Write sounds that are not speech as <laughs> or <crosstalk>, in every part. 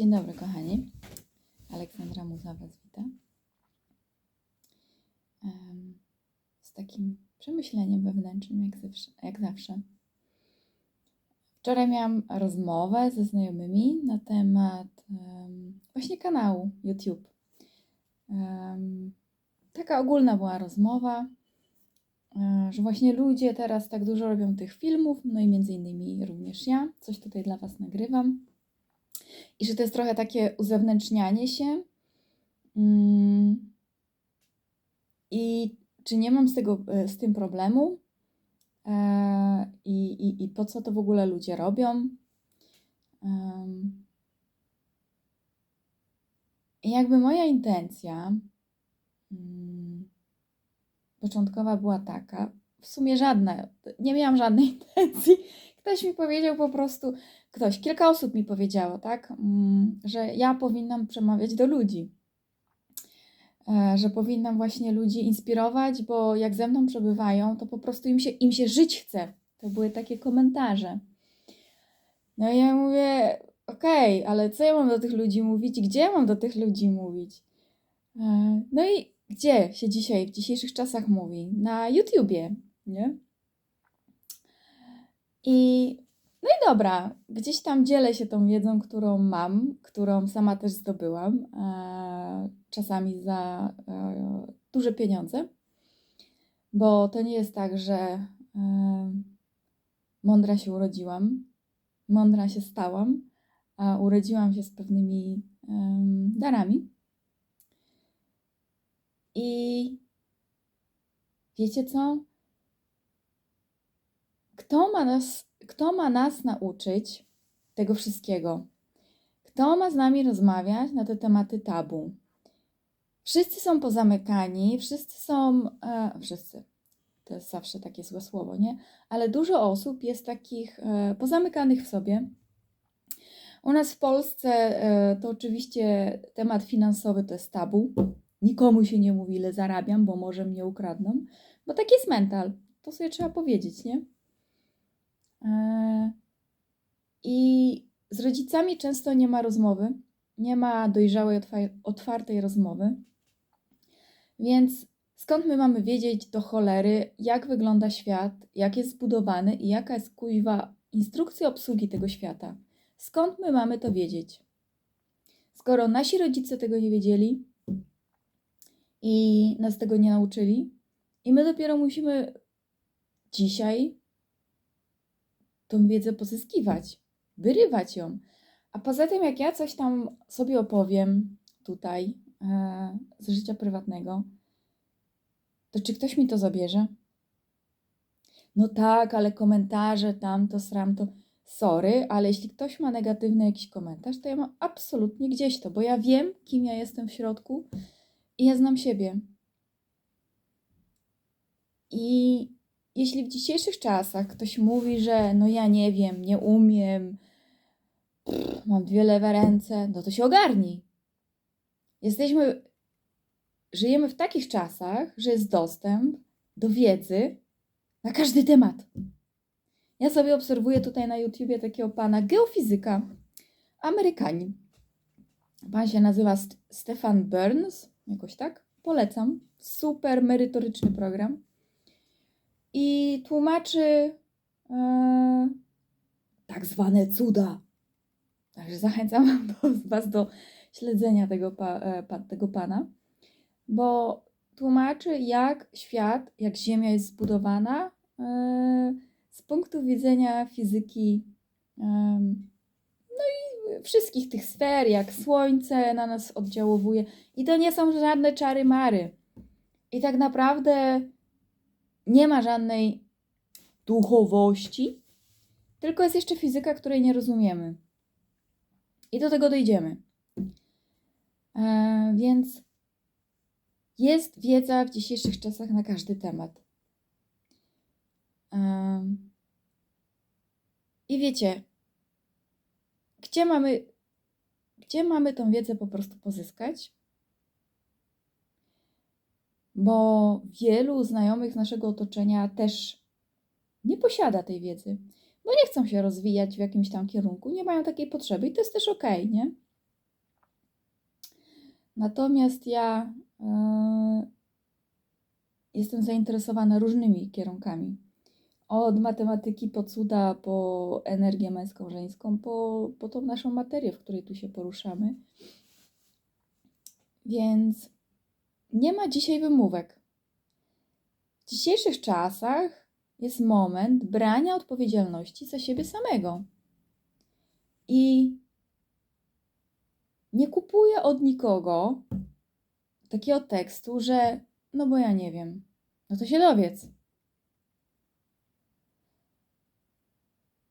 Dzień dobry, kochani. Aleksandra Muza Was wita. Z takim przemyśleniem wewnętrznym, jak zawsze. Jak zawsze. Wczoraj miałam rozmowę ze znajomymi na temat em, właśnie kanału YouTube. Taka ogólna była rozmowa, e, że właśnie ludzie teraz tak dużo robią tych filmów, no i między innymi również ja, coś tutaj dla Was nagrywam. I że to jest trochę takie uzewnętrznianie się. Mm. I czy nie mam z, tego, e, z tym problemu? E, I, i, I po co to w ogóle ludzie robią? I jakby moja intencja mm, początkowa była taka, w sumie żadna, nie miałam żadnej <laughs> intencji. Ktoś mi powiedział po prostu, ktoś, kilka osób mi powiedziało, tak, mm, że ja powinnam przemawiać do ludzi. E, Że powinnam właśnie ludzi inspirować, bo jak ze mną przebywają, to po prostu im się, im się żyć chce. To były takie komentarze. No i ja mówię, okej, ale co ja mam do tych ludzi mówić? Gdzie ja mam do tych ludzi mówić? E, No i gdzie się dzisiaj, w dzisiejszych czasach mówi? Na YouTubie, nie? I no i dobra, gdzieś tam dzielę się tą wiedzą, którą mam, którą sama też zdobyłam, e, czasami za e, duże pieniądze, bo to nie jest tak, że e, mądra się urodziłam, mądra się stałam, a urodziłam się z pewnymi darami. I wiecie co? Kto ma nas, kto ma nas nauczyć tego wszystkiego? Kto ma z nami rozmawiać na te tematy tabu? Wszyscy są pozamykani, wszyscy są, e, wszyscy, to jest zawsze takie złe słowo, nie? Ale dużo osób jest takich e, pozamykanych w sobie. U nas w Polsce e, to oczywiście temat finansowy to jest tabu. Nikomu się nie mówi, ile zarabiam, bo może mnie ukradną, bo taki jest mental. To sobie trzeba powiedzieć, nie? E, I z rodzicami często nie ma rozmowy, nie ma dojrzałej, otwa- otwartej rozmowy. Więc skąd my mamy wiedzieć do cholery, jak wygląda świat, jak jest zbudowany i jaka jest kuźwa instrukcja obsługi tego świata? Skąd my mamy to wiedzieć? Skoro nasi rodzice tego nie wiedzieli i nas tego nie nauczyli, i my dopiero musimy dzisiaj tą wiedzę pozyskiwać, wyrywać ją. A poza tym, jak ja coś tam sobie opowiem tutaj e, z życia prywatnego, to czy ktoś mi to zabierze? No tak, ale komentarze, tamto, sram to. Sorry, ale jeśli ktoś ma negatywny jakiś komentarz, to ja mam absolutnie gdzieś to, bo ja wiem, kim ja jestem w środku i ja znam siebie. I jeśli w dzisiejszych czasach ktoś mówi, że no ja nie wiem, nie umiem, pff, mam dwie lewe ręce, no to się ogarnij. Jesteśmy, żyjemy w takich czasach, że jest dostęp do wiedzy na każdy temat. Ja sobie obserwuję tutaj na YouTubie takiego pana geofizyka, Amerykanin. Pan się nazywa St- Stefan Burns, jakoś tak. Polecam. Super merytoryczny program tłumaczy e, tak zwane cuda. Także zachęcam <laughs> Was do śledzenia tego, e, pa, tego pana, bo tłumaczy, jak świat, jak Ziemia jest zbudowana e, z punktu widzenia fizyki. em, no i wszystkich tych sfer, jak Słońce na nas oddziałuje. I to nie są żadne czary mary. I tak naprawdę nie ma żadnej duchowości, tylko jest jeszcze fizyka, której nie rozumiemy. I do tego dojdziemy. E, więc jest wiedza w dzisiejszych czasach na każdy temat. Em, I wiecie, gdzie mamy, gdzie mamy tą wiedzę po prostu pozyskać? bo wielu znajomych z naszego otoczenia też nie posiada tej wiedzy, bo nie chcą się rozwijać w jakimś tam kierunku, nie mają takiej potrzeby i to jest też okej, nie? Natomiast ja e, jestem zainteresowana różnymi kierunkami. Od matematyki po cuda, po energię męską, żeńską, po, po tą naszą materię, w której tu się poruszamy. Więc nie ma dzisiaj wymówek. W dzisiejszych czasach jest moment brania odpowiedzialności za siebie samego. I nie kupuję od nikogo takiego tekstu, że no bo ja nie wiem, no to się dowiedz.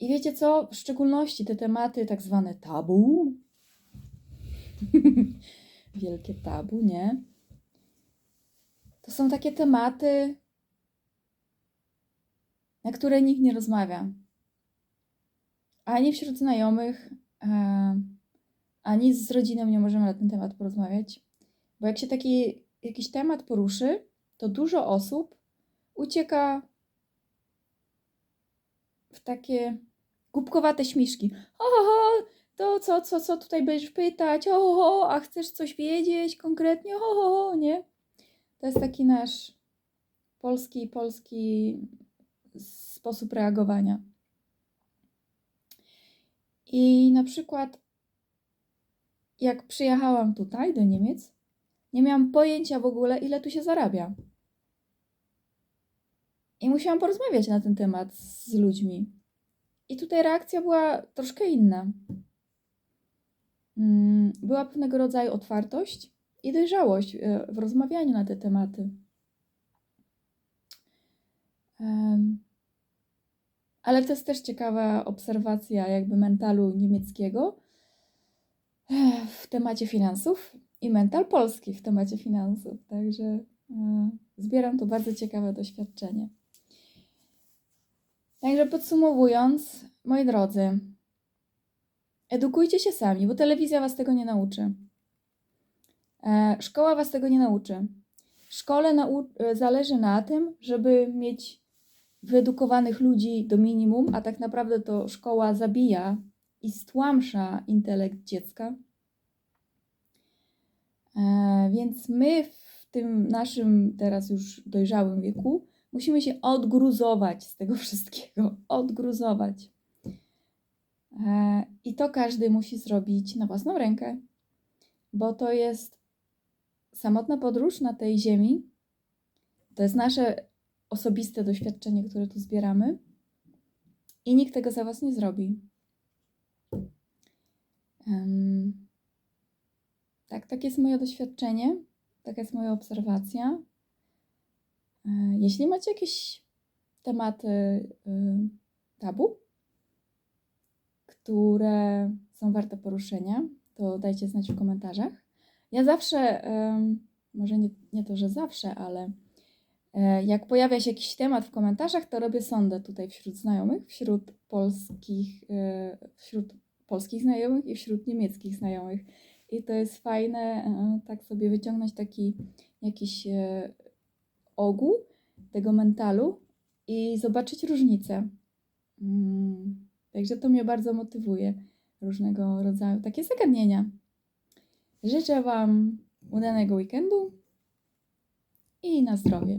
I wiecie co? W szczególności te tematy tak zwane tabu, <laughs> wielkie tabu, nie? To są takie tematy, na które nikt nie rozmawia. Ani wśród znajomych, e, ani z rodziną nie możemy na ten temat porozmawiać. Bo jak się taki jakiś temat poruszy, to dużo osób ucieka w takie głupkowate śmiszki. O, ho, ho, to co, co, co tutaj będziesz pytać? O, ho, ho, a chcesz coś wiedzieć konkretnie? O, ho, ho, nie? To jest taki nasz polski, polski sposób reagowania. I na przykład, jak przyjechałam tutaj do Niemiec, nie miałam pojęcia w ogóle, ile tu się zarabia. I musiałam porozmawiać na ten temat z ludźmi. I tutaj reakcja była troszkę inna. Mm, Była pewnego rodzaju otwartość i dojrzałość e, w rozmawianiu na te tematy. Em, Ale to jest też ciekawa obserwacja jakby mentalu niemieckiego e, w temacie finansów i mental polski w temacie finansów. Także e, zbieram tu bardzo ciekawe doświadczenie. Także podsumowując, moi drodzy, edukujcie się sami, bo telewizja was tego nie nauczy. E, szkoła was tego nie nauczy. Szkole nau- zależy na tym, żeby mieć wyedukowanych ludzi do minimum, a tak naprawdę to szkoła zabija i stłamsza intelekt dziecka. E, więc my w tym naszym teraz już dojrzałym wieku musimy się odgruzować z tego <laughs> wszystkiego. Odgruzować. E, I to każdy musi zrobić na własną rękę, bo to jest samotna podróż na tej ziemi. To jest nasze osobiste doświadczenie, które tu zbieramy. I nikt tego za was nie zrobi. Em, tak, takie jest moje doświadczenie, taka jest moja obserwacja. E, Jeśli macie jakieś tematy y, tabu, które są warte poruszenia, to dajcie znać w komentarzach. Ja zawsze, może nie, nie to, że zawsze, ale jak pojawia się jakiś temat w komentarzach, to robię sondę tutaj wśród znajomych, wśród polskich, e, wśród polskich znajomych i wśród niemieckich znajomych. I to jest fajne, e, tak sobie wyciągnąć taki jakiś e, ogół tego mentalu i zobaczyć różnice. Mm, Także to mnie bardzo motywuje, różnego rodzaju takie zagadnienia. Życzę Wam udanego weekendu i na zdrowie.